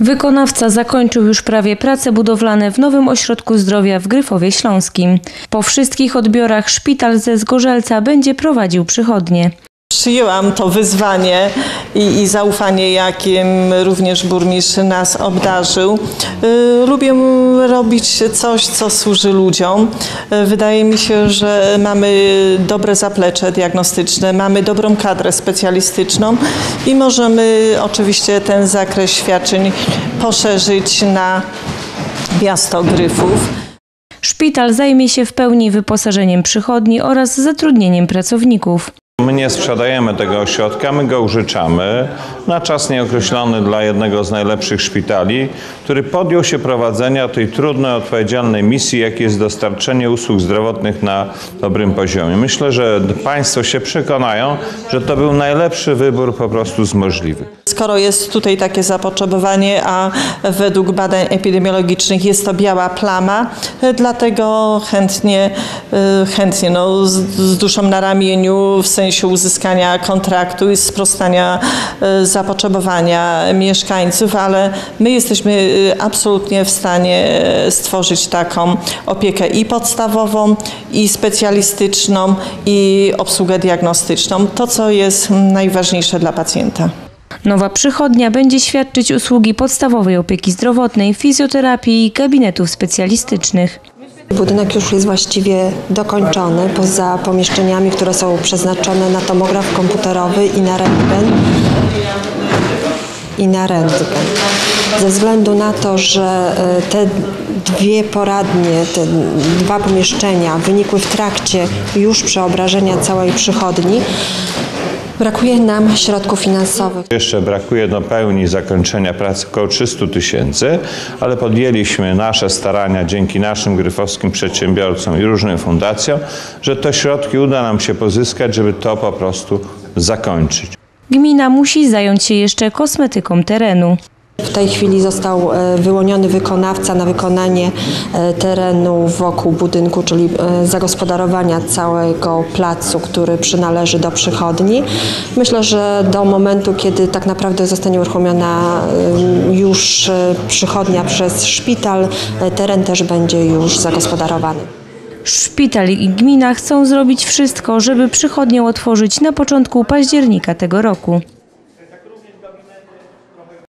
Wykonawca zakończył już prawie prace budowlane w nowym ośrodku zdrowia w Gryfowie Śląskim. Po wszystkich odbiorach szpital ze Zgorzelca będzie prowadził przychodnie. Przyjęłam to wyzwanie i, i zaufanie, jakim również burmistrz nas obdarzył. Y, Lubię robić coś, co służy ludziom. Y, Wydaje mi się, że mamy dobre zaplecze diagnostyczne, mamy dobrą kadrę specjalistyczną i możemy oczywiście ten zakres świadczeń poszerzyć na miasto Gryfów. Szpital zajmie się w pełni wyposażeniem przychodni oraz zatrudnieniem pracowników. My nie sprzedajemy tego ośrodka, my go użyczamy na czas nieokreślony dla jednego z najlepszych szpitali, który podjął się prowadzenia tej trudnej, odpowiedzialnej misji, jakie jest dostarczenie usług zdrowotnych na dobrym poziomie. Myślę, że Państwo się przekonają, że to był najlepszy wybór po prostu z możliwych. Skoro jest tutaj takie zapotrzebowanie, a według badań epidemiologicznych jest to biała plama, e, dlatego chętnie, e, chętnie no, z, z duszą na ramieniu w sensie uzyskania kontraktu i sprostania e, zapotrzebowania mieszkańców, ale my jesteśmy absolutnie w stanie stworzyć taką opiekę i podstawową, i specjalistyczną, i obsługę diagnostyczną. To, co jest najważniejsze dla pacjenta. Nowa przychodnia będzie świadczyć usługi podstawowej opieki zdrowotnej, fizjoterapii i gabinetów specjalistycznych. Budynek już jest właściwie dokończony, poza pomieszczeniami, które są przeznaczone na tomograf komputerowy i na rentgen. I na rentgen. Ze względu na to, że e, te dwie poradnie, te dwa pomieszczenia wynikły w trakcie już przeobrażenia całej przychodni, brakuje nam środków finansowych. Jeszcze brakuje do pełni zakończenia pracy około 300 tysięcy, ale podjęliśmy nasze starania dzięki naszym gryfowskim przedsiębiorcom i różnym fundacjom, że te środki uda nam się pozyskać, żeby to po prostu zakończyć. Gmina musi zająć się jeszcze kosmetyką terenu. W tej chwili został e, wyłoniony wykonawca na wykonanie e, terenu wokół budynku, czyli e, zagospodarowania całego placu, który przynależy do przychodni. Myślę, że do momentu, kiedy tak naprawdę zostanie uruchomiona już przychodnia przez szpital, teren też będzie już zagospodarowany. Szpital i gmina chcą zrobić wszystko, żeby przychodnię otworzyć na początku października tego roku.